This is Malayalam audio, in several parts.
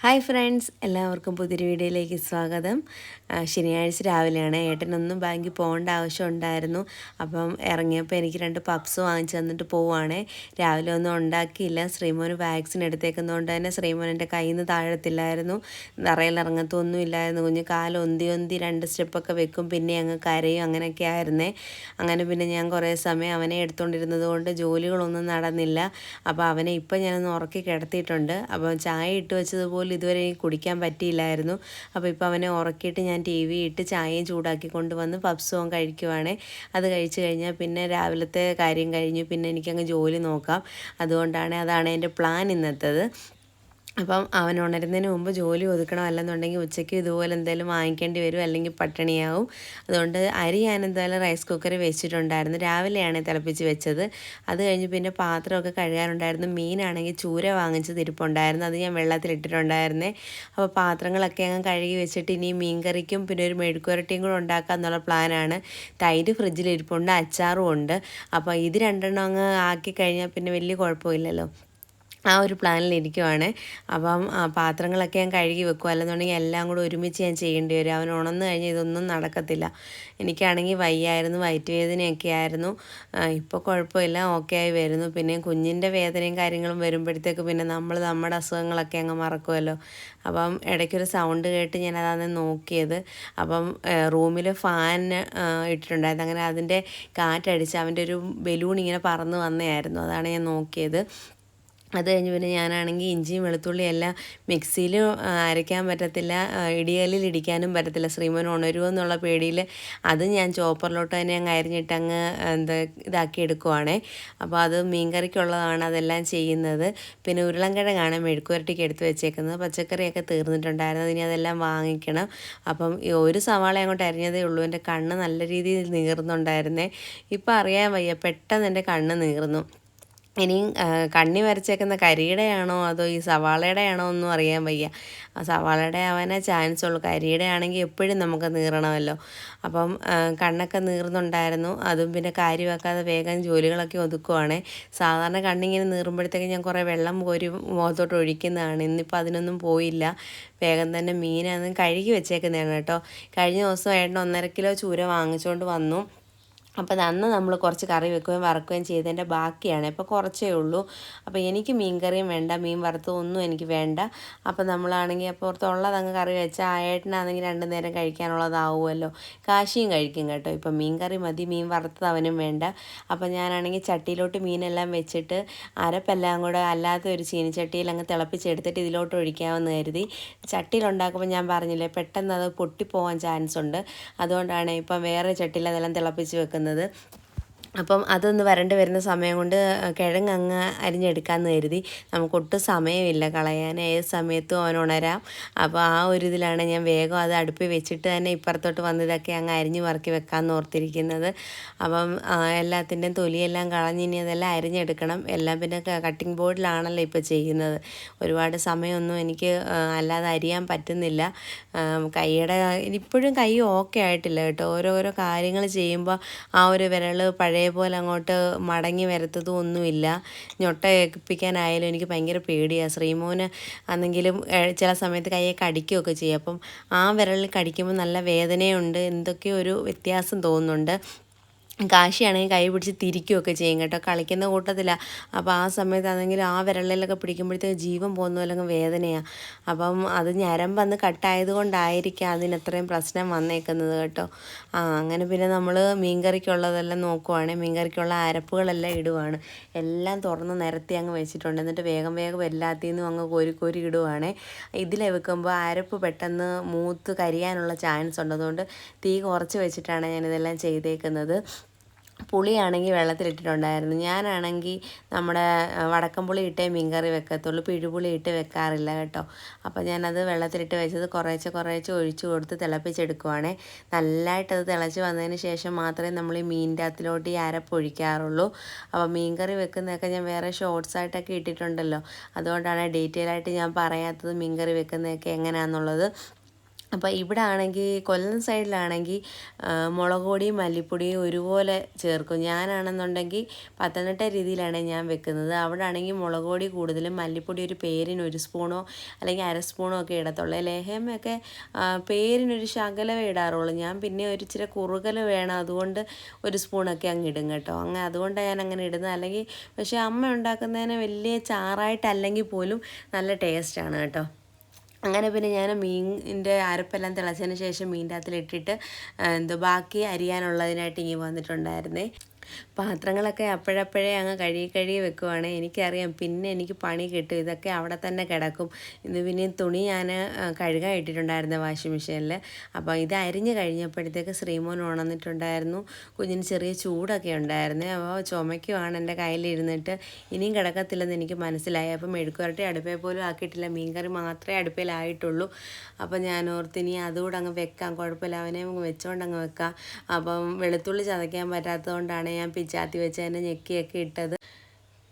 ഹായ് ഫ്രണ്ട്സ് എല്ലാവർക്കും പുതിയൊരു വീഡിയോയിലേക്ക് സ്വാഗതം. ശനിയാഴ്ച രാവിലെയാണ്. ഏട്ടനൊന്നും ബാങ്കിൽ പോകേണ്ട ആവശ്യം ഉണ്ടായിരുന്നു. അപ്പം ഇറങ്ങിയപ്പോൾ എനിക്ക് രണ്ട് പപ്സ് വാങ്ങിച്ചു തന്നിട്ട് പോവുകയാണേ രാവിലെ ഒന്നും ഉണ്ടാക്കിയില്ല. ശ്രീമോന് വാക്സിൻ എടുത്തേക്കുന്നതുകൊണ്ട് തന്നെ ശ്രീമോൻ എന്റെ കയ്യിൽ നിന്ന് താഴത്തില്ലായിരുന്നു. നിറയിൽ ഇറങ്ങത്തൊന്നും ഇല്ലായിരുന്നു. കുഞ്ഞ് കാലൊന്തി ഒന്തി ഒന്തി രണ്ട് സ്റ്റെപ്പൊക്കെ വെക്കും. പിന്നെ അങ്ങ് കരയും. അങ്ങനെയൊക്കെ ആയിരുന്നേ. അങ്ങനെ പിന്നെ ഞാൻ കുറേ സമയം അവനെ എടുത്തുകൊണ്ടിരുന്നത് കൊണ്ട് ജോലികളൊന്നും നടന്നില്ല. അപ്പോൾ അവനെ ഇപ്പം ഞാനൊന്ന് ഉറക്കി കിടത്തിയിട്ടുണ്ട്. അപ്പോൾ ചായ ഇട്ട് വെച്ചതുപോലും ഇതുവരെ എനിക്ക് കുടിക്കാൻ പറ്റിയില്ലായിരുന്നു. അപ്പോൾ ഇപ്പോൾ അവനെ ഉറക്കിയിട്ട് ഞാൻ ടി വി ഇട്ട് ചായയും ചൂടാക്കി കൊണ്ടുവന്ന് പപ്സും കഴിക്കുവാണേ. അത് കഴിച്ചു കഴിഞ്ഞാൽ പിന്നെ രാവിലത്തെ കാര്യം കഴിഞ്ഞു പിന്നെ എനിക്കങ്ങ് ജോലി നോക്കാം. അതുകൊണ്ടാണ് അതാണ് എന്റെ പ്ലാൻ ഇന്നത്തേത്. അപ്പം അവൻ ഉണരുന്നതിന് മുമ്പ് ജോലി ഒതുക്കണം അല്ലെന്നുണ്ടെങ്കിൽ ഉച്ചയ്ക്ക് ഇതുപോലെ എന്തെങ്കിലും വാങ്ങിക്കേണ്ടി വരും അല്ലെങ്കിൽ പട്ടിണിയാവും. അതുകൊണ്ട് അരി ഞാൻ എന്തായാലും റൈസ് കുക്കറിൽ വെച്ചിട്ടുണ്ടായിരുന്നു. രാവിലെയാണ് തിളപ്പിച്ച് വെച്ചത്. അത് കഴിഞ്ഞ് പിന്നെ പാത്രമൊക്കെ കഴുകാനുണ്ടായിരുന്നു മീനാണെങ്കിൽ ചൂര വാങ്ങിച്ചത് ഇരിപ്പുണ്ടായിരുന്നു അത് ഞാൻ വെള്ളത്തിലിട്ടിട്ടുണ്ടായിരുന്നേ. അപ്പോൾ പാത്രങ്ങളൊക്കെ അങ്ങ് കഴുകി വെച്ചിട്ട് ഇനി മീൻകറിക്കും പിന്നെ ഒരു മെഴുക്കുരട്ടിയും കൂടെ ഉണ്ടാക്കുക എന്നുള്ള പ്ലാനാണ്. തൈര് ഫ്രിഡ്ജിൽ ഇരിപ്പുണ്ട് അച്ചാറും ഉണ്ട്. അപ്പോൾ ഇത് രണ്ടെണ്ണം അങ്ങ് ആക്കി കഴിഞ്ഞാൽ പിന്നെ വലിയ കുഴപ്പമില്ലല്ലോ. ആ ഒരു പ്ലാനിൽ ഇരിക്കുവാണ്. അപ്പം പാത്രങ്ങളൊക്കെ ഞാൻ കഴുകി വെക്കും. അല്ലെന്നുണ്ടെങ്കിൽ എല്ലാം കൂടെ ഒരുമിച്ച് ഞാൻ ചെയ്യേണ്ടി വരും. അവൻ ഉണർന്നു കഴിഞ്ഞാൽ ഇതൊന്നും നടക്കത്തില്ല. എനിക്കാണെങ്കിൽ വയ്യായിരുന്നു വയറ്റുവേദനയൊക്കെ ആയിരുന്നു. ഇപ്പോൾ കുഴപ്പമില്ല. ഓക്കെ ആയി വരുന്നു. പിന്നെ കുഞ്ഞിന്റെ വേദനയും കാര്യങ്ങളും വരുമ്പോഴത്തേക്ക് പിന്നെ നമ്മൾ നമ്മുടെ അസുഖങ്ങളൊക്കെ അങ്ങ് മറക്കുമല്ലോ. അപ്പം ഇടയ്ക്കൊരു സൗണ്ട് കേട്ട് ഞാൻ അതാണ് നോക്കിയത്. അപ്പം റൂമിൽ ഫാൻ ഇട്ടിട്ടുണ്ടായിരുന്നു. അങ്ങനെ അതിന്റെ കാറ്റടിച്ച് അവന്റെ ഒരു ബലൂൺ ഇങ്ങനെ പറന്ന് വന്നതായിരുന്നു. അതാണ് ഞാൻ നോക്കിയത്. അത് കഴിഞ്ഞ് പിന്നെ ഞാനാണെങ്കിൽ ഇഞ്ചിയും വെളുത്തുള്ളിയും എല്ലാം മിക്സിയിലും അരയ്ക്കാൻ പറ്റത്തില്ല ഇടിയലിൽ ഇടിക്കാനും പറ്റത്തില്ല. ശ്രീമൻ ഉണരുമോ എന്നുള്ള പേടിയിൽ അത് ഞാൻ ചോപ്പറിലോട്ട് തന്നെ അങ്ങ് അരിഞ്ഞിട്ട് അങ്ങ് എന്താ ഇതാക്കി എടുക്കുവാണേ. അപ്പോൾ അത് മീൻകറിക്കുള്ളതാണ് അതെല്ലാം ചെയ്യുന്നത്. പിന്നെ ഉരുളൻകിഴങ്ങാണ് മെഴുക്കുവരട്ടിക്ക് എടുത്ത് വെച്ചേക്കുന്നത്. പച്ചക്കറിയൊക്കെ തീർന്നിട്ടുണ്ടായിരുന്നു. ഇനി അതെല്ലാം വാങ്ങിക്കണം. അപ്പം ഒരു സവാള അങ്ങോട്ട് അരിഞ്ഞതേ ഉള്ളൂ. എന്റെ കണ്ണ് നല്ല രീതിയിൽ നീറുന്നുണ്ടായിരുന്നേ. ഇപ്പം അറിയാൻ വയ്യ. പെട്ടെന്ന് എന്റെ കണ്ണ് നീറുന്നു. ഇനിയും കണ്ണി വരച്ചേക്കുന്ന കരിയുടെയാണോ അതോ ഈ സവാളയുടെ ആണോ ഒന്നും അറിയാൻ വയ്യ. സവാളയുടെ ആവാനേ ചാൻസ് ഉള്ളൂ. കരിയുടെ ആണെങ്കിൽ എപ്പോഴും നമുക്ക് നീറണമല്ലോ. അപ്പം കണ്ണൊക്കെ നീർന്നുണ്ടായിരുന്നു അതും പിന്നെ കാര്യ വെക്കാതെ വേഗം ജോലികളൊക്കെ ഒതുക്കുവാണ്. സാധാരണ കണ്ണിങ്ങനെ നീറുമ്പോഴത്തേക്ക് ഞാൻ കുറേ വെള്ളം കോരി മുഖത്തോട്ട് ഒഴിക്കുന്നതാണ്. ഇന്നിപ്പോൾ അതിനൊന്നും പോയില്ല. വേഗം തന്നെ മീനൊന്നും കഴുകി വെച്ചേക്കുന്നതാണ് കേട്ടോ. കഴിഞ്ഞ ദിവസം ഏട്ടൻ ഒന്നര കിലോ ചൂര വാങ്ങിച്ചുകൊണ്ട് വന്നു. അപ്പോൾ അന്ന് നമ്മൾ കുറച്ച് കറി വെക്കുകയും വറക്കുകയും ചെയ്തതിന്റെ ബാക്കിയാണ്. ഇപ്പോൾ കുറച്ചേ ഉള്ളൂ. അപ്പോൾ എനിക്ക് മീൻ കറിയും വേണ്ട മീൻ വറുത്തതും ഒന്നും എനിക്ക് വേണ്ട. അപ്പോൾ നമ്മളാണെങ്കിൽ അപ്പുറത്തുള്ളത് അങ്ങ് കറി വെച്ചാൽ ആയേട്ടനാണെങ്കിൽ രണ്ടു നേരം കഴിക്കാനുള്ളതാവുമല്ലോ. കാശിയും കഴിക്കും കേട്ടോ. ഇപ്പം മീൻ കറി മതി മീൻ വറുത്തത് അവനും വേണ്ട. അപ്പോൾ ഞാനാണെങ്കിൽ ചട്ടിയിലോട്ട് മീനെല്ലാം വെച്ചിട്ട് അരപ്പെല്ലാം കൂടെ അല്ലാത്ത ഒരു ചീനിച്ചട്ടിയിൽ അങ്ങ് തിളപ്പിച്ചെടുത്തിട്ട് ഇതിലോട്ട് ഒഴിക്കാമെന്ന് കരുതി. ചട്ടിയിലുണ്ടാക്കുമ്പോൾ ഞാൻ പറഞ്ഞില്ലേ പെട്ടെന്ന് അത് പൊട്ടിപ്പോവാൻ ചാൻസ് ഉണ്ട് അതുകൊണ്ടാണ് ഇപ്പം വേറെ ചട്ടിയിൽ അതെല്ലാം തിളപ്പിച്ച് വെക്കുന്നത്. വന്നത് അപ്പം അതൊന്ന് വരണ്ട് വരുന്ന സമയം കൊണ്ട് കിഴങ്ങ് അങ്ങ് അരിഞ്ഞെടുക്കാമെന്ന് കരുതി. നമുക്കൊട്ടും സമയമില്ല. കളയാൻ ഏത് സമയത്തും അവൻ ഉണരാം. അപ്പോൾ ആ ഒരു ഇതിലാണ് ഞാൻ വേഗം അത് അടുപ്പിൽ വെച്ചിട്ട് തന്നെ ഇപ്പുറത്തോട്ട് വന്ന് ഇതൊക്കെ അങ്ങ് അരിഞ്ഞ് വറക്കി വെക്കാമെന്ന് ഓർത്തിരിക്കുന്നത്. അപ്പം എല്ലാത്തിന്റെയും തൊലിയെല്ലാം കളഞ്ഞ് ഇനി അതെല്ലാം അരിഞ്ഞെടുക്കണം. എല്ലാം പിന്നെ കട്ടിംഗ് ബോർഡിലാണല്ലോ ഇപ്പോൾ ചെയ്യുന്നത്. ഒരുപാട് സമയമൊന്നും എനിക്ക് അല്ലാതെ അരിയാൻ പറ്റുന്നില്ല. കൈയുടെ ഇപ്പോഴും കൈ ഓക്കെ ആയിട്ടില്ല കേട്ടോ. ഓരോരോ കാര്യങ്ങൾ ചെയ്യുമ്പോൾ ആ ഒരു വിരൽ പഴയ പോലെ അങ്ങോട്ട് മടങ്ങി വരത്തതും ഒന്നുമില്ല. ഞൊട്ട ഏൽപ്പിക്കാനായാലും എനിക്ക് ഭയങ്കര പേടിയാണ് ശ്രീമോന് ആണെങ്കിലും ചില സമയത്ത് കയ്യെ കടിക്കുകയൊക്കെ ചെയ്യും. അപ്പം ആ വിരലിൽ കടിക്കുമ്പോൾ നല്ല വേദനയുണ്ട്. എന്തൊക്കെയോ ഒരു വ്യത്യാസം തോന്നുന്നുണ്ട്. കാശിയാണെങ്കിൽ കൈ പിടിച്ച് തിരിക്കുകയൊക്കെ ചെയ്യും കേട്ടോ. കളിക്കുന്ന കൂട്ടത്തിലാണ് അപ്പോൾ ആ സമയത്താണെങ്കിൽ ആ വിരളിലൊക്കെ പിടിക്കുമ്പോഴത്തേക്ക് ജീവൻ പോകുന്ന പോലെ വേദനയാണ് അപ്പം അത് ഞരമ്പന്ന് കട്ടായത് കൊണ്ടായിരിക്കാം അതിന് അത്രയും പ്രശ്നം വന്നേക്കുന്നത് കേട്ടോ. ആ അങ്ങനെ പിന്നെ നമ്മൾ മീൻകറിക്കുള്ളതെല്ലാം നോക്കുവാണെങ്കിൽ മീൻകറിക്കുള്ള അരപ്പുകളെല്ലാം ഇടുവാണ്. എല്ലാം തുറന്ന് നിരത്തി അങ്ങ് വെച്ചിട്ടുണ്ട്. എന്നിട്ട് വേഗം വേഗം എല്ലാത്തിൽ നിന്നും അങ്ങ് കോരി കോരി ഇടുവാണേ. ഇതിലെ വെക്കുമ്പോൾ അരപ്പ് പെട്ടെന്ന് മൂത്ത് കരിയാനുള്ള ചാൻസ് ഉണ്ട് അതുകൊണ്ട് തീ കുറച്ച് വെച്ചിട്ടാണ് ഞാനിതെല്ലാം ചെയ്തേക്കുന്നത്. പുളിയാണെങ്കിൽ വെള്ളത്തിലിട്ടിട്ടുണ്ടായിരുന്നു. ഞാനാണെങ്കിൽ നമ്മുടെ ആ, വടക്കം പുളി ഇട്ടേ മീൻകറി വെക്കത്തുള്ളൂ. പിഴുപുളി ഇട്ട് വെക്കാറില്ല കേട്ടോ. അപ്പോൾ ഞാനത് വെള്ളത്തിലിട്ട് വെച്ചത് കുറേശ്ശെ കുറേശ്ശെ ഒഴിച്ചു കൊടുത്ത് തിളപ്പിച്ചെടുക്കുവാണേ. നല്ലതായിട്ടത് തിളച്ച് വന്നതിന് ശേഷം മാത്രമേ നമ്മൾ ഈ മീനിന്റെ അകത്തിലോട്ട് ഈ അരപ്പൊഴിക്കാറുള്ളൂ അപ്പോൾ മീൻകറി വെക്കുന്നതൊക്കെ ഞാൻ വേറെ ഷോർട്സ് ആയിട്ടൊക്കെ ഇട്ടിട്ടുണ്ടല്ലോ. അതുകൊണ്ടാണ് ഡീറ്റെയിൽ ആയിട്ട് ഞാൻ പറയാത്തത് മീൻകറി വെക്കുന്നതൊക്കെ എങ്ങനെയാണെന്നുള്ളത് അപ്പോൾ ഇവിടെ ആണെങ്കിൽ കൊല്ലം സൈഡിലാണെങ്കിൽ മുളക് പൊടിയും മല്ലിപ്പൊടിയും ഒരുപോലെ ചേർക്കും. ഞാനാണെന്നുണ്ടെങ്കിൽ പത്തനംതിട്ട രീതിയിലാണ് ഞാൻ വെക്കുന്നത്. അവിടെ ആണെങ്കിൽ മുളക് പൊടി കൂടുതലും മല്ലിപ്പൊടി ഒരു പേരിന് ഒരു സ്പൂണോ അല്ലെങ്കിൽ അര സ്പൂണോ ഒക്കെ ഇടത്തുള്ളൂ. ലേഹ്യമൊക്കെ പേരിനൊരു ശകലമേ ഇടാറുള്ളൂ. ഞാൻ പിന്നെ ഒരു ഇച്ചിരി കുറുകൽ വേണം അതുകൊണ്ട് ഒരു സ്പൂണൊക്കെ അങ്ങ് ഇടും കേട്ടോ. അങ്ങ് അതുകൊണ്ടാണ് ഞാൻ അങ്ങനെ ഇടുന്നത്. അല്ലെങ്കിൽ പക്ഷേ അമ്മ ഉണ്ടാക്കുന്നതിന് വലിയ ചാറായിട്ടല്ലെങ്കിൽ പോലും നല്ല ടേസ്റ്റാണ് കേട്ടോ. അങ്ങനെ പിന്നെ ഞാൻ മീനിന്റെ അരപ്പെല്ലാം തിളച്ചതിന് ശേഷം മീന്റെ അകത്തിലിട്ടിട്ട് എന്തോ ബാക്കി അരിയാനുള്ളതിനായിട്ട് ഇങ്ങനെ വന്നിട്ടുണ്ടായിരുന്നേ. പാത്രങ്ങളൊക്കെ അപ്പോഴപ്പോഴേ അങ്ങ് കഴുകി കഴുകി വെക്കുവാണ്. എനിക്കറിയാം. പിന്നെ എനിക്ക് പണി കിട്ടും. ഇതൊക്കെ അവിടെ തന്നെ കിടക്കും. ഇന്ന് പിന്നെ തുണി ഞാൻ കഴുകാൻ ഇട്ടിട്ടുണ്ടായിരുന്നു വാഷിംഗ് മെഷീനിൽ. അപ്പോൾ ഇത് അരിഞ്ഞ് കഴിഞ്ഞപ്പോഴത്തേക്ക് ശ്രീമോൻ ഉണർന്നിട്ടുണ്ടായിരുന്നു കുഞ്ഞിന് ചെറിയ ചൂടൊക്കെ ഉണ്ടായിരുന്നു. അപ്പോൾ ചുമയ്ക്കുവാണ് എന്റെ കയ്യിലിരുന്നിട്ട്. ഇനിയും കിടക്കത്തില്ലെന്ന് എനിക്ക് മനസ്സിലായി. അപ്പം മെഴുക്കുവരട്ടി അടുപ്പേ പോലും ആക്കിയിട്ടില്ല. മീൻകറി മാത്രമേ അടുപ്പിലായിട്ടുള്ളൂ അപ്പോൾ ഞാൻ ഓർത്ത് ഇനി അതുകൂടെ അങ്ങ് വെക്കാം. കുഴപ്പമില്ല. അവനെ വെച്ചുകൊണ്ട് അങ്ങ് വെക്കാം. അപ്പം വെളുത്തുള്ളി ചതയ്ക്കാൻ പറ്റാത്തതുകൊണ്ടാണ് ഞാൻ പിച്ചാത്തി വെച്ച് തന്നെ ഞെക്കിയൊക്കെ ഇട്ടത്.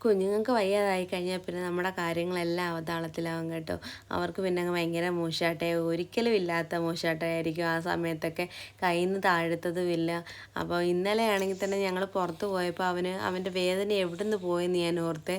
കുഞ്ഞുങ്ങൾക്ക് വയ്യാതായി കഴിഞ്ഞാൽ പിന്നെ നമ്മുടെ കാര്യങ്ങളെല്ലാം അവതാളത്തിലാവും കേട്ടോ. അവർക്ക് പിന്നെ അങ്ങ് ഭയങ്കര മൂശാട്ടയോ ഒരിക്കലും ഇല്ലാത്ത മൂശാട്ടയായിരിക്കും ആ സമയത്തൊക്കെ കയ്യിൽ നിന്ന് താഴ്ത്തതുമില്ല. അപ്പോൾ ഇന്നലെ ആണെങ്കിൽ തന്നെ ഞങ്ങൾ പുറത്ത് പോയപ്പോൾ അവന് അവന്റെ വേദന എവിടെ നിന്ന് പോയെന്ന് ഞാൻ ഓർത്തെ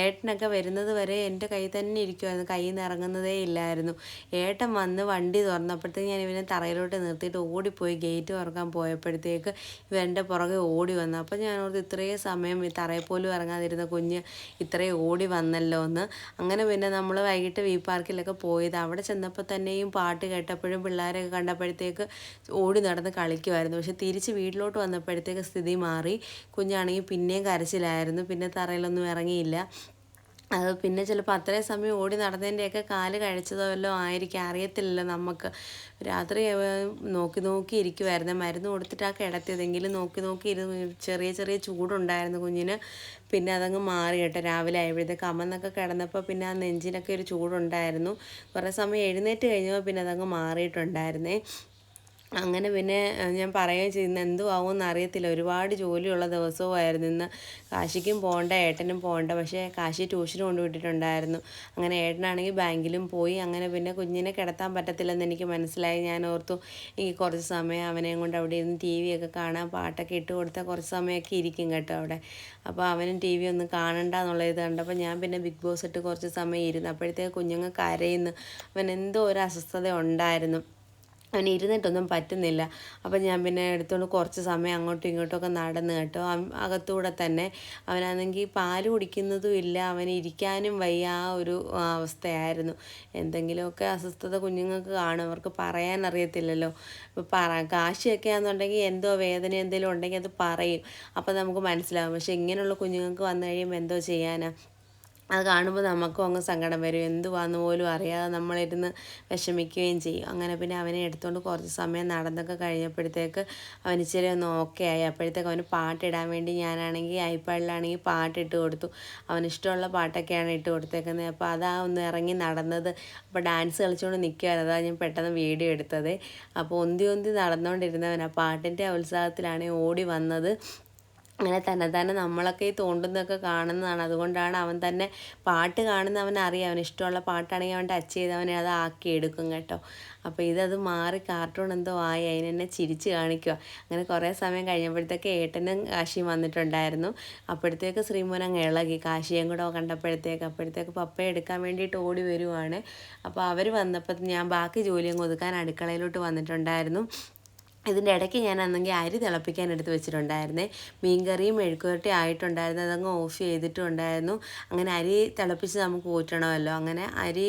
ഏട്ടനൊക്കെ വരുന്നത് വരെ എന്റെ കൈ തന്നെ ഇരിക്കുമായിരുന്നു കയ്യിൽ നിന്ന് ഇറങ്ങുന്നതേ ഇല്ലായിരുന്നു. ഏട്ടൻ വന്ന് വണ്ടി തുറന്നപ്പോഴത്തേക്ക് ഞാൻ ഇവനെ തറയിലോട്ട് നിർത്തിയിട്ട് ഓടിപ്പോയി. ഗേറ്റ് തുറക്കാൻ പോയപ്പോഴത്തേക്ക് ഇവന്റെ പുറകെ ഓടി വന്നു. അപ്പോൾ ഞാൻ ഓർത്ത് ഇത്രയും സമയം ഈ തറയിൽ പോലും ഇറങ്ങാതിരുന്ന കുഞ്ഞ് കുഞ്ഞ് ഇത്രയും ഓടി വന്നല്ലോ എന്ന് അങ്ങനെ പിന്നെ നമ്മൾ വൈകിട്ട് വി പാർക്കിലൊക്കെ പോയത് അവിടെ ചെന്നപ്പോൾ തന്നെയും പാട്ട് കേട്ടപ്പോഴും പിള്ളേരൊക്കെ കണ്ടപ്പോഴത്തേക്ക് ഓടി നടന്ന് കളിക്കുമായിരുന്നു പക്ഷെ തിരിച്ച് വീട്ടിലോട്ട് വന്നപ്പോഴത്തേക്ക് സ്ഥിതി മാറി. കുഞ്ഞാണെങ്കിൽ പിന്നെയും കരച്ചിലായിരുന്നു. പിന്നെ തറയിലൊന്നും ഇറങ്ങിയില്ല. അത് പിന്നെ ചിലപ്പോൾ അത്രയും സമയം ഓടി നടന്നതിന്റെയൊക്കെ കാൽ കഴിച്ചതോ വല്ലതും ആയിരിക്കും. അറിയത്തില്ലല്ലോ നമുക്ക് രാത്രി നോക്കി നോക്കി ഇരിക്കുമായിരുന്നു മരുന്ന് കൊടുത്തിട്ട് ആ കിടത്തിയതെങ്കിലും നോക്കി നോക്കി ഇരുന്ന് ചെറിയ ചെറിയ ചൂടുണ്ടായിരുന്നു കുഞ്ഞിന്. പിന്നെ അതങ്ങ് മാറി കേട്ടോ. രാവിലെ ആയപ്പോഴത്തേക്ക് അമ്മന്നൊക്കെ കിടന്നപ്പോൾ പിന്നെ ആ നെഞ്ചിനൊക്കെ ഒരു ചൂടുണ്ടായിരുന്നു. കുറേ സമയം എഴുന്നേറ്റ് കഴിഞ്ഞപ്പോൾ പിന്നെ അതങ്ങ് മാറിയിട്ടുണ്ടായിരുന്നേ. അങ്ങനെ പിന്നെ ഞാൻ പറയുകയും ചെയ്യുന്ന എന്തു ആവുമെന്ന് അറിയത്തില്ല. ഒരുപാട് ജോലിയുള്ള ദിവസവുമായിരുന്നു. ഇന്ന് കാശിക്കും പോകണ്ട ഏട്ടനും പോകണ്ട. പക്ഷേ കാശി ട്യൂഷന് കൊണ്ടുവിട്ടിട്ടുണ്ടായിരുന്നു. അങ്ങനെ ഏട്ടനാണെങ്കിൽ ബാങ്കിലും പോയി. അങ്ങനെ പിന്നെ കുഞ്ഞിനെ കിടത്താൻ പറ്റത്തില്ലെന്ന് എനിക്ക് മനസ്സിലായി. ഞാൻ ഓർത്തു എനിക്ക് കുറച്ച് സമയം അവനെയും കൊണ്ട് അവിടെ ഇരുന്ന് ടി വി ഒക്കെ കാണാൻ പാട്ടൊക്കെ ഇട്ട് കൊടുത്താൽ കുറച്ച് സമയമൊക്കെ ഇരിക്കും കേട്ടോ അവിടെ. അപ്പോൾ അവനും ടി വി ഒന്നും കാണണ്ട എന്നുള്ള ഇത് കണ്ടപ്പോൾ ഞാൻ പിന്നെ ബിഗ് ബോസ് ഇട്ട് കുറച്ച് സമയം ഇരുന്നു. അപ്പോഴത്തേക്ക് കുഞ്ഞുങ്ങൾ കരയുന്നു. അവൻ എന്തോ ഒരു അസ്വസ്ഥത ഉണ്ടായിരുന്നു. അവന് ഇരുന്നിട്ടൊന്നും പറ്റുന്നില്ല. അപ്പം ഞാൻ പിന്നെ എടുത്തുകൊണ്ട് കുറച്ച് സമയം അങ്ങോട്ടും ഇങ്ങോട്ടും നടന്ന് കേട്ടോ. അകത്തൂടെ തന്നെ അവനാണെങ്കിൽ പാൽ കുടിക്കുന്നതും ഇല്ല. അവന് ഇരിക്കാനും വയ്യ ആ ഒരു അവസ്ഥയായിരുന്നു. എന്തെങ്കിലുമൊക്കെ അസ്വസ്ഥത കുഞ്ഞുങ്ങൾക്ക് കാണും. അവർക്ക് പറയാൻ അറിയത്തില്ലല്ലോ. ഇപ്പോൾ പറ കാശിയൊക്കെ ആണെന്നുണ്ടെങ്കിൽ എന്തോ വേദന എന്തെങ്കിലും ഉണ്ടെങ്കിൽ അത് പറയും. അപ്പം നമുക്ക് മനസ്സിലാവും. പക്ഷെ ഇങ്ങനെയുള്ള കുഞ്ഞുങ്ങൾക്ക് വന്നു കഴിയുമ്പോൾ എന്തോ ചെയ്യാനാണ് അത് കാണുമ്പോൾ നമുക്കും അങ്ങ് സങ്കടം വരും. എന്തുവാന്ന് പോലും അറിയാതെ നമ്മളിരുന്ന് വിഷമിക്കുകയും ചെയ്യും. അങ്ങനെ പിന്നെ അവനെ എടുത്തുകൊണ്ട് കുറച്ച് സമയം നടന്നൊക്കെ കഴിഞ്ഞപ്പോഴത്തേക്ക് അവൻ ഇച്ചിരി ഒന്ന് ഓക്കെ ആയി. അപ്പോഴത്തേക്ക് അവന് പാട്ടിടാൻ വേണ്ടി ഞാനാണെങ്കിൽ ഐപാഡിലാണെങ്കിൽ പാട്ടിട്ട് കൊടുത്തു. അവന് ഇഷ്ടമുള്ള പാട്ടൊക്കെയാണ് ഇട്ട് കൊടുത്തേക്കുന്നത് അപ്പോൾ അതാ ഒന്ന് ഇറങ്ങി നടന്നത്. അപ്പോൾ ഡാൻസ് കളിച്ചുകൊണ്ട് നിൽക്കുമായിരുന്നു അതാ ഞാൻ പെട്ടെന്ന് വീഡിയോ എടുത്തത്. അപ്പോൾ ഒന്തി ഒന്തി നടന്നുകൊണ്ടിരുന്നവൻ ആ പാട്ടിന്റെ ഉത്സാഹത്തിലാണ് ഓടി വന്നത്. അങ്ങനെ തന്നെ തന്നെ നമ്മളൊക്കെ ഈ തോണ്ടുന്നതൊക്കെ കാണുന്നതാണ്. അതുകൊണ്ടാണ് അവൻ തന്നെ പാട്ട് കാണുന്ന അവൻ അറിയാം. അവന് ഇഷ്ടമുള്ള പാട്ടാണെങ്കിൽ അവൻ ടച്ച് ചെയ്ത് അവനെ അത് ആക്കി എടുക്കും കേട്ടോ. അപ്പോൾ ഇതത് മാറി കാർട്ടൂൺ എന്തോ ആയി. അതിനെന്നെ ചിരിച്ച് കാണിക്കുക അങ്ങനെ കുറേ സമയം കഴിഞ്ഞപ്പോഴത്തേക്ക് ഏട്ടനും കാശിയും വന്നിട്ടുണ്ടായിരുന്നു. അപ്പോഴത്തേക്ക് ശ്രീമോൻ അങ്ങ് ഇളകി. കാശിയും കൂടെ കണ്ടപ്പോഴത്തേക്ക് അപ്പോഴത്തേക്ക് പപ്പ എടുക്കാൻ വേണ്ടിയിട്ട് ഓടി വരുവാണ്. അപ്പോൾ അവർ വന്നപ്പോൾ ഞാൻ ബാക്കി ജോലിയും ഒതുക്കാൻ അടുക്കളയിലോട്ട് വന്നിട്ടുണ്ടായിരുന്നു. ഇതിന്റെ ഇടയ്ക്ക് ഞാൻ അന്നെങ്കിൽ അരി തിളപ്പിക്കാൻ എടുത്ത് വെച്ചിട്ടുണ്ടായിരുന്നേ. മീൻകറിയും മെഴുക്കുവരട്ടി ആയിട്ടുണ്ടായിരുന്നു. അതങ്ങ് ഓഫ് ചെയ്തിട്ടുണ്ടായിരുന്നു. അങ്ങനെ അരി തിളപ്പിച്ച് നമുക്ക് ഊറ്റണമല്ലോ. അങ്ങനെ അരി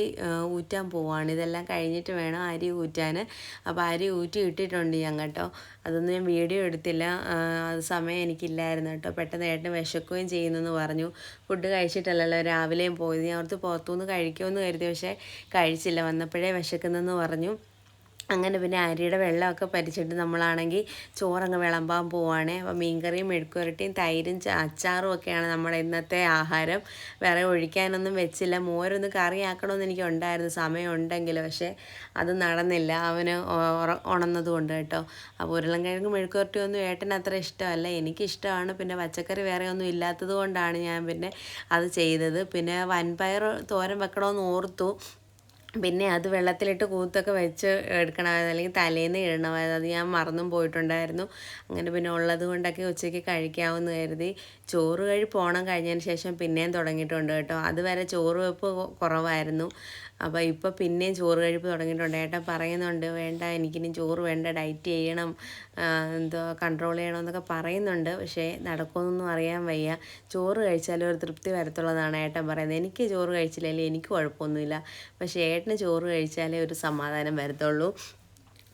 ഊറ്റാൻ പോവാണ്. ഇതെല്ലാം കഴിഞ്ഞിട്ട് വേണം അരി ഊറ്റാൻ. അപ്പോൾ അരി ഊറ്റി ഇട്ടിട്ടുണ്ട് ഞാൻ കേട്ടോ. അതൊന്നും ഞാൻ വീഡിയോ എടുത്തില്ല. അത് സമയം എനിക്കില്ലായിരുന്നു കേട്ടോ. പെട്ടെന്ന് ഏട്ടന് വിശക്കുകയും ചെയ്യുന്നെന്ന് പറഞ്ഞു. ഫുഡ് കഴിച്ചിട്ടല്ലല്ലോ രാവിലെയും പോയത്. ഞാൻ ഓർത്ത് പുറത്തുനിന്ന് കഴിക്കുമെന്ന് കരുതി. പക്ഷേ കഴിച്ചില്ല. വന്നപ്പോഴേ വിശക്കുന്നെന്ന് പറഞ്ഞു. അങ്ങനെ പിന്നെ അരിയുടെ വെള്ളമൊക്കെ പരിച്ചിട്ട് നമ്മളാണെങ്കിൽ ചോറങ്ങ് വിളമ്പാൻ പോവാണ്. അപ്പോൾ മീൻകറിയും മെഴുക്കുരട്ടിയും തൈരും അച്ചാറും ഒക്കെയാണ് നമ്മുടെ ഇന്നത്തെ ആഹാരം. വേറെ ഒഴിക്കാനൊന്നും വെച്ചില്ല. മോരൊന്ന് കറിയാക്കണമെന്ന് എനിക്ക് ഉണ്ടായിരുന്നു. സമയം ഉണ്ടെങ്കിൽ പക്ഷേ അത് നടന്നില്ല. അവന് ഉണന്നതുകൊണ്ട് കേട്ടോ. അപ്പോൾ ഉരുളൻകിഴങ്ങ് മെഴുക്കുരട്ടിയൊന്നും ഏട്ടന് അത്ര ഇഷ്ടമല്ല. എനിക്കിഷ്ടമാണ്. പിന്നെ പച്ചക്കറി വേറെ ഒന്നും ഇല്ലാത്തത് കൊണ്ടാണ് ഞാൻ പിന്നെ അത് ചെയ്തത്. പിന്നെ വൻപയർ തോരൻ വെക്കണമെന്ന് ഓർത്തു. പിന്നെ അത് വെള്ളത്തിലിട്ട് കൂത്തൊക്കെ വെച്ച് എടുക്കണമായിരുന്നു അല്ലെങ്കിൽ തലേന്ന് ഇടണമായിരുന്നു അത് ഞാൻ മറന്നും പോയിട്ടുണ്ടായിരുന്നു. അങ്ങനെ പിന്നെ ഉള്ളത് കൊണ്ടൊക്കെ ഉച്ചയ്ക്ക് കഴിക്കാമെന്ന് കരുതി. ചോറ് കഴി പോണം കഴിഞ്ഞതിന് ശേഷം പിന്നെയും തുടങ്ങിയിട്ടുണ്ട് കേട്ടോ. അതുവരെ ചോറ് വെപ്പ് കുറവായിരുന്നു. അപ്പോൾ ഇപ്പോൾ പിന്നെയും ചോറ് കഴിപ്പ് തുടങ്ങിയിട്ടുണ്ട്. ഏട്ടൻ പറയുന്നുണ്ട് വേണ്ട എനിക്കിനി ചോറ് വേണ്ട ഡയറ്റ് ചെയ്യണം എന്തോ കൺട്രോൾ ചെയ്യണം എന്നൊക്കെ പറയുന്നുണ്ട്. പക്ഷേ നടക്കുമെന്നൊന്നും അറിയാൻ വയ്യ. ചോറ് കഴിച്ചാലും ഒരു തൃപ്തി വരത്തുള്ളതാണ് ഏട്ടൻ പറയുന്നത്. എനിക്ക് ചോറ് കഴിച്ചില്ലെങ്കിൽ എനിക്ക് കുഴപ്പമൊന്നുമില്ല. പക്ഷേ ഏട്ടന് ചോറ് കഴിച്ചാലേ ഒരു സമാധാനം വരത്തുള്ളൂ.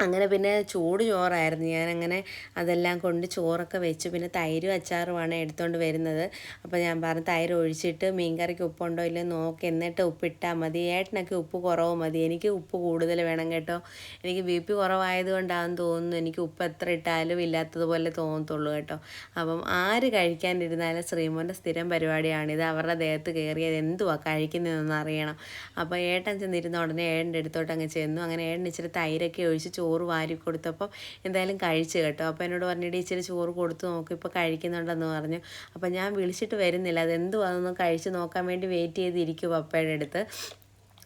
അങ്ങനെ പിന്നെ ചൂട് ചോറായിരുന്നു. ഞാനങ്ങനെ അതെല്ലാം കൊണ്ട് ചോറൊക്കെ വെച്ചു. പിന്നെ തൈരും അച്ചാറുമാണ് എടുത്തുകൊണ്ട് വരുന്നത്. അപ്പോൾ ഞാൻ പറഞ്ഞു തൈര് ഒഴിച്ചിട്ട് മീൻകറിക്ക് ഉപ്പുണ്ടോ ഇല്ലയോ നോക്കി. എന്നിട്ട് ഉപ്പിട്ടാൽ മതി. ഏട്ടനൊക്കെ ഉപ്പ് കുറവ് മതി. എനിക്ക് ഉപ്പ് കൂടുതൽ വേണം കേട്ടോ. എനിക്ക് ബി പി കുറവായതുകൊണ്ടാണെന്ന് തോന്നുന്നു. എനിക്ക് ഉപ്പ് എത്ര ഇട്ടാലും ഇല്ലാത്തതുപോലെ തോന്നത്തുള്ളൂ കേട്ടോ. അപ്പം ആര് കഴിക്കാനിരുന്നാലും ശ്രീമോന്റെ സ്ഥിരം പരിപാടിയാണിത് അവരുടെ ദേഹത്ത് കയറിയത് എന്തുവാ? കഴിക്കുന്നതെന്ന് അറിയണം. അപ്പോൾ ഏട്ടൻ ചെന്നിരുന്ന ഉടനെ ഏട്ടന്റെ അടുത്തോട്ട് അങ്ങ് ചെന്നു. അങ്ങനെ ഏട്ടൻ ഇച്ചിരി തൈരൊക്കെ ഒഴിച്ച് വാരി കൊടുത്തപ്പോൾ എന്തായാലും കഴിച്ചു കേട്ടോ. അപ്പോൾ എന്നോട് പറഞ്ഞിട്ട് ഇച്ചിരി ചോറ് കൊടുത്തു നോക്കും ഇപ്പോൾ കഴിക്കുന്നുണ്ടെന്ന് പറഞ്ഞു. അപ്പോൾ ഞാൻ വിളിച്ചിട്ട് വരുന്നില്ല. അതെന്തുവാണെന്ന് കഴിച്ച് നോക്കാൻ വേണ്ടി വെയിറ്റ് ചെയ്തിരിക്കും പപ്പയുടെ അടുത്ത്.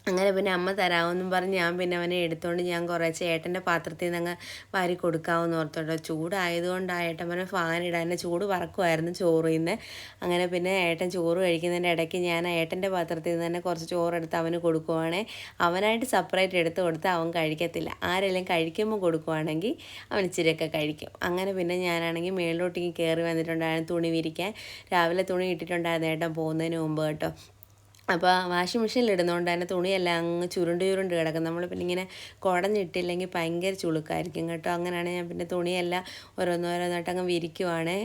അങ്ങനെ പിന്നെ അമ്മ തരാമെന്നും പറഞ്ഞ് ഞാൻ പിന്നെ അവനെ എടുത്തുകൊണ്ട് ഞാൻ കുറേ ചേട്ടന്റെ പാത്രത്തിൽ നിന്ന് അങ്ങ് വാരി കൊടുക്കാമെന്ന് ഓർത്തോട്ടോ. ചൂടായതുകൊണ്ട് ആ ഏട്ടൻ പറഞ്ഞ ഫാൻ ഇടാൻ ചൂട് പറക്കുമായിരുന്നു ചോറിൽ നിന്ന് അങ്ങനെ പിന്നെ ഏട്ടൻ ചോറ് കഴിക്കുന്നതിന്റെ ഇടയ്ക്ക് ഞാൻ ആ ഏട്ടന്റെ പാത്രത്തിൽ നിന്ന് തന്നെ കുറച്ച് ചോറെടുത്ത് അവന് കൊടുക്കുവാണേ. അവനായിട്ട് സെപ്പറേറ്റ് എടുത്ത് കൊടുത്ത് അവൻ കഴിക്കത്തില്ല. ആരെങ്കിലും കഴിക്കുമ്പോൾ കൊടുക്കുവാണെങ്കിൽ അവൻ ഇച്ചിരിയൊക്കെ കഴിക്കും. അങ്ങനെ പിന്നെ ഞാനാണെങ്കിൽ മേളിലോട്ടേക്ക് കയറി വന്നിട്ടുണ്ടായിരുന്നു തുണി വിരിക്കാൻ. രാവിലെ തുണി ഇട്ടിട്ടുണ്ടായിരുന്നു ഏട്ടൻ പോകുന്നതിന് മുമ്പ് കേട്ടോ. അപ്പോൾ വാഷിംഗ് മെഷീനിൽ ഇടുന്നതുകൊണ്ട് തന്നെ തുണിയെല്ലാം അങ്ങ് ചുരുണ്ട് ചുരുണ്ട് കിടക്കും. നമ്മൾ പിന്നെ ഇങ്ങനെ കുടഞ്ഞിട്ടില്ലെങ്കിൽ ഭയങ്കര ചുളുക്കായിരിക്കും കേട്ടോ. അങ്ങനെയാണ് ഞാൻ പിന്നെ തുണിയെല്ലാം ഓരോന്നോരോന്നായിട്ട് അങ്ങ് വിരിക്കുവാണ്.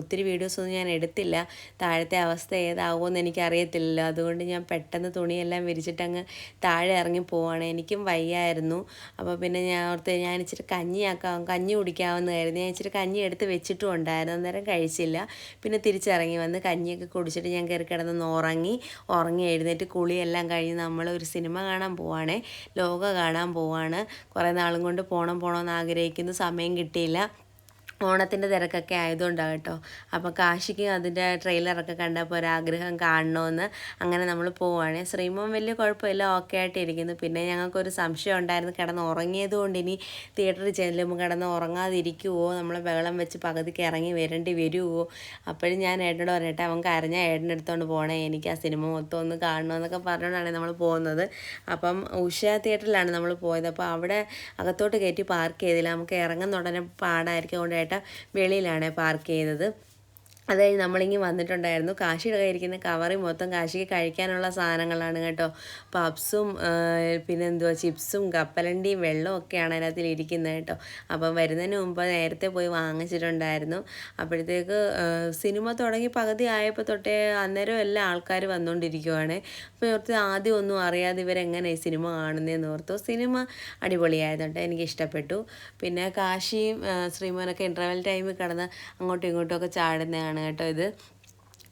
ഒത്തിരി വീഡിയോസൊന്നും ഞാൻ എടുത്തില്ല. താഴത്തെ അവസ്ഥ ഏതാവുമെന്ന് എനിക്കറിയത്തില്ലല്ലോ. അതുകൊണ്ട് ഞാൻ പെട്ടെന്ന് തുണിയെല്ലാം വിരിച്ചിട്ട് അങ്ങ് താഴെ ഇറങ്ങി പോവാണ്. എനിക്കും വയ്യായിരുന്നു. അപ്പോൾ പിന്നെ ഞാൻ ഓർത്ത് ഞാൻ ഇച്ചിരി കഞ്ഞിയാക്കാം കഞ്ഞി കുടിക്കാവുന്നതായിരുന്നു ഞാൻ ഇച്ചിരി കഞ്ഞി എടുത്ത് വെച്ചിട്ടും ഉണ്ടായിരുന്നു. അന്നേരം കഴിച്ചില്ല. പിന്നെ തിരിച്ചിറങ്ങി വന്ന് കഞ്ഞിയൊക്കെ കുടിച്ചിട്ട് ഞാൻ കയറി കിടന്നൊന്ന് ഉറങ്ങി. ഉറങ്ങി ഉറങ്ങി എഴുന്നേറ്റ് കുളിയെല്ലാം കഴിഞ്ഞ് നമ്മൾ ഒരു സിനിമ കാണാൻ പോവാണ്. ലോക കാണാൻ പോവാണ്. കുറേ നാളും കൊണ്ട് പോകണം പോകണമെന്ന് ആഗ്രഹിക്കുന്നു. സമയം കിട്ടിയില്ല. ഓണത്തിന്റെ തിരക്കൊക്കെ ആയതുകൊണ്ടാണ് കേട്ടോ. അപ്പോൾ കാശിക്ക് അതിന്റെ ട്രെയിലറൊക്കെ കണ്ടപ്പോൾ ഒരാഗ്രഹം കാണണമെന്ന് അങ്ങനെ നമ്മൾ പോവുകയാണ് ശ്രീമോൻ വലിയ കുഴപ്പമില്ല ഓക്കെ ആയിട്ട് ഇരിക്കുന്നു പിന്നെ ഞങ്ങൾക്കൊരു സംശയം ഉണ്ടായിരുന്നു കിടന്ന് ഉറങ്ങിയത് കൊണ്ട് ഇനി തിയേറ്ററിൽ ചെല്ലുമ്പോൾ കിടന്ന് ഉറങ്ങാതിരിക്കുമോ നമ്മളെ ബഹളം വെച്ച് പകുതിക്ക് ഇറങ്ങി വരേണ്ടി വരുമോ അപ്പോഴും ഞാൻ ഏട്ടനോട് പറഞ്ഞിട്ട് അവൻ കരഞ്ഞാൽ ഏട്ടന്റെ അടുത്തോണ്ട് പോകണേ എനിക്ക് ആ സിനിമ മൊത്തം ഒന്ന് കാണണമെന്നൊക്കെ പറഞ്ഞുകൊണ്ടാണ് നമ്മൾ പോകുന്നത് അപ്പം ഉഷ തിയേറ്ററിലാണ് നമ്മൾ പോയത്. അപ്പോൾ അവിടെ അകത്തോട്ട് കയറ്റി പാർക്ക് ചെയ്തില്ല. നമുക്ക് ഇറങ്ങുന്ന ഉടനെ പാടായിരിക്കും. അതുകൊണ്ട് വെളിയിലാണ് പാർക്ക് ചെയ്തത് അത് കഴിഞ്ഞ് നമ്മളിങ്ങി വന്നിട്ടുണ്ടായിരുന്നു. കാശിയുടെ കയ്യിരിക്കുന്ന കവറി മൊത്തം കാശിക്ക് കഴിക്കാനുള്ള സാധനങ്ങളാണ് കേട്ടോ. പപ്സും പിന്നെ എന്തുവാ ചിപ്സും കപ്പലണ്ടിയും വെള്ളവും ഒക്കെയാണ് അതിനകത്തിൽ ഇരിക്കുന്നത് കേട്ടോ. അപ്പം വരുന്നതിന് മുമ്പ് നേരത്തെ പോയി വാങ്ങിച്ചിട്ടുണ്ടായിരുന്നു. അപ്പോഴത്തേക്ക് സിനിമ തുടങ്ങി പകുതി ആയപ്പോൾ തൊട്ടേ അന്നേരം എല്ലാ ആൾക്കാർ വന്നുകൊണ്ടിരിക്കുവാണ് അപ്പോൾ ഓർത്ത് ആദ്യം ഒന്നും അറിയാതെ ഇവരെങ്ങനെ ഈ സിനിമ കാണുന്നതെന്ന് ഓർത്തു. സിനിമ അടിപൊളിയായതുകൊണ്ട് എനിക്ക് ഇഷ്ടപ്പെട്ടു പിന്നെ കാശിയും ശ്രീമോനൊക്കെ ഇന്റർവെൽ ടൈമിൽ കിടന്ന് അങ്ങോട്ടും ഇങ്ങോട്ടും ഒക്കെ ചാടുന്നതാണ് കേട്ടോ ഇത്.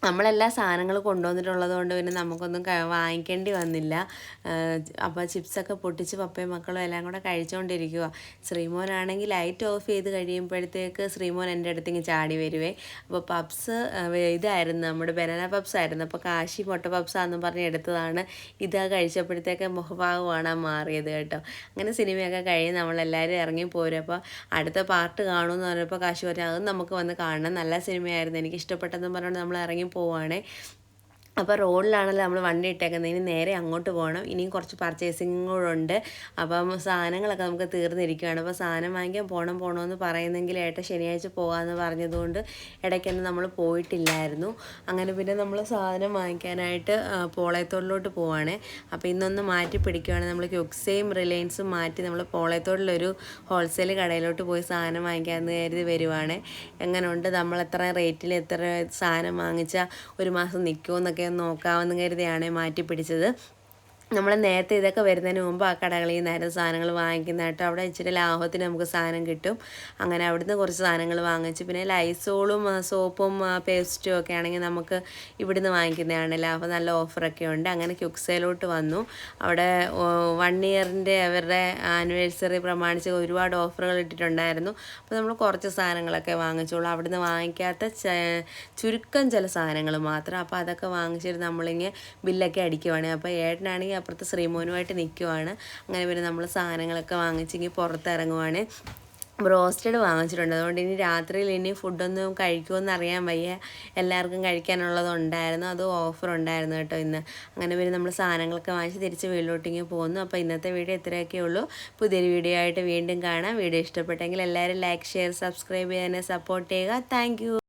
നമ്മളെല്ലാ സാധനങ്ങളും കൊണ്ടുവന്നിട്ടുള്ളത് കൊണ്ട് പിന്നെ നമുക്കൊന്നും വാങ്ങിക്കേണ്ടി വന്നില്ല. അപ്പോൾ ചിപ്സൊക്കെ പൊട്ടിച്ച് പപ്പയും മക്കളും എല്ലാം കൂടെ കഴിച്ചുകൊണ്ടിരിക്കുക ശ്രീമോനാണെങ്കിൽ ലൈറ്റ് ഓഫ് ചെയ്ത് കഴിയുമ്പോഴത്തേക്ക് ശ്രീമോൻ എന്റെ അടുത്തേക്ക് ചാടി വരുവേ. അപ്പോൾ പപ്സ് ഇതായിരുന്നു നമ്മുടെ ബനാന പപ്സ് ആയിരുന്നു അപ്പോൾ കാശി മുട്ട പപ്സാന്നും പറഞ്ഞ് എടുത്തതാണ്. ഇത് കഴിച്ചപ്പോഴത്തേക്ക് മുഖഭാവമാണ് മാറിയത് കേട്ടോ. അങ്ങനെ സിനിമയൊക്കെ കഴിഞ്ഞ് നമ്മളെല്ലാവരും ഇറങ്ങി പോരും. അപ്പോൾ അടുത്ത പാർട്ട് കാണുമെന്ന് പറഞ്ഞപ്പോൾ കാശി പറഞ്ഞു അതും നമുക്ക് വന്ന് കാണണം. നല്ല സിനിമയായിരുന്നു. എനിക്ക് ഇഷ്ടപ്പെട്ടെന്ന് പറഞ്ഞുകൊണ്ട് നമ്മൾ ഇറങ്ങി പോവുകയാണ്. അപ്പോൾ റോഡിലാണല്ലോ നമ്മൾ വണ്ടി ഇട്ടേക്കുന്നത്. ഇനി നേരെ അങ്ങോട്ട് പോകണം. ഇനിയും കുറച്ച് പർച്ചേസിങ് ഉണ്ട്. അപ്പം സാധനങ്ങളൊക്കെ നമുക്ക് തീർന്നിരിക്കുകയാണ്. അപ്പോൾ സാധനം വാങ്ങിക്കാൻ പോകണം പോകണമെന്ന് പറയുന്നെങ്കിൽ ഏട്ട ശനിയാഴ്ച പോകാമെന്ന് പറഞ്ഞതുകൊണ്ട് ഇടയ്ക്കൊന്നും നമ്മൾ പോയിട്ടില്ലായിരുന്നു. അങ്ങനെ പിന്നെ നമ്മൾ സാധനം വാങ്ങിക്കാനായിട്ട് പോളയത്തോടിലോട്ട് പോവാണ്. അപ്പോൾ ഇന്നൊന്ന് മാറ്റി പിടിക്കുകയാണ് നമ്മൾ ക്യുക്സയും റിലയൻസും മാറ്റി നമ്മൾ പോളയത്തോടിലൊരു ഹോൾസെയിൽ കടയിലോട്ട് പോയി സാധനം വാങ്ങിക്കാമെന്ന് കരുതി വരുവാണ്. എങ്ങനെയുണ്ട് നമ്മൾ എത്ര റേറ്റിൽ എത്ര സാധനം വാങ്ങിച്ചാൽ ഒരു മാസം നിൽക്കുമോ നോക്കാമെന്ന് കരുതിയാണ് മാറ്റി പിടിച്ചത്. നമ്മൾ നേരത്തെ ഇതൊക്കെ വരുന്നതിന് മുമ്പ് ആ കടകളിൽ നിന്നായിരുന്നു സാധനങ്ങൾ വാങ്ങിക്കുന്നതായിട്ട് അവിടെ ഇച്ചിരി ലാഭത്തിന് നമുക്ക് സാധനം കിട്ടും. അങ്ങനെ അവിടുന്ന് കുറച്ച് സാധനങ്ങൾ വാങ്ങിച്ചു. പിന്നെ ലൈസോളും സോപ്പും പേസ്റ്റും ഒക്കെ ആണെങ്കിൽ നമുക്ക് ഇവിടുന്ന് വാങ്ങിക്കുന്നതാണ്. ലാഭം നല്ല ഓഫറൊക്കെ ഉണ്ട്. അങ്ങനെ ക്യുക്സയിലോട്ട് വന്നു. അവിടെ വൺ ഇയറിന്റെ അവരുടെ ആനിവേഴ്സറി പ്രമാണിച്ച് ഒരുപാട് ഓഫറുകൾ ഇട്ടിട്ടുണ്ടായിരുന്നു. അപ്പോൾ നമ്മൾ കുറച്ച് സാധനങ്ങളൊക്കെ വാങ്ങിച്ചോളൂ അവിടുന്ന് വാങ്ങിക്കാത്ത ചുരുക്കം ചില സാധനങ്ങൾ മാത്രം. അപ്പോൾ അതൊക്കെ വാങ്ങിച്ചിട്ട് നമ്മളിങ്ങനെ ബില്ലൊക്കെ അടിക്കുവാണ്. അപ്പോൾ ഏട്ടനാണെങ്കിൽ അപ്പുറത്ത് ശ്രീമോനുമായിട്ട് നിൽക്കുവാണ് അങ്ങനെ പിന്നെ നമ്മൾ സാധനങ്ങളൊക്കെ വാങ്ങിച്ചെങ്കിൽ പുറത്തിറങ്ങുവാണ്. ബ്രോസ്റ്റഡ് വാങ്ങിച്ചിട്ടുണ്ട്. അതുകൊണ്ട് ഇനി രാത്രിയിൽ ഇനി ഫുഡൊന്നും കഴിക്കുമെന്ന് അറിയാൻ വയ്യ. എല്ലാവർക്കും കഴിക്കാനുള്ളത് ഉണ്ടായിരുന്നു. അത് ഓഫർ ഉണ്ടായിരുന്നു കേട്ടോ ഇന്ന്. അങ്ങനെ പിന്നെ നമ്മൾ സാധനങ്ങളൊക്കെ വാങ്ങിച്ച് തിരിച്ച് വീട്ടിലോട്ടിങ്ങ് പോകുന്നു അപ്പോൾ ഇന്നത്തെ വീഡിയോ ഇത്രയൊക്കെ ഉള്ളൂ. പുതിയൊരു വീഡിയോ ആയിട്ട് വീണ്ടും കാണാം. വീഡിയോ ഇഷ്ടപ്പെട്ടെങ്കിൽ എല്ലാവരും ലൈക്ക് ഷെയർ സബ്സ്ക്രൈബ് ചെയ്യാനെ സപ്പോർട്ട് ചെയ്യുക. താങ്ക്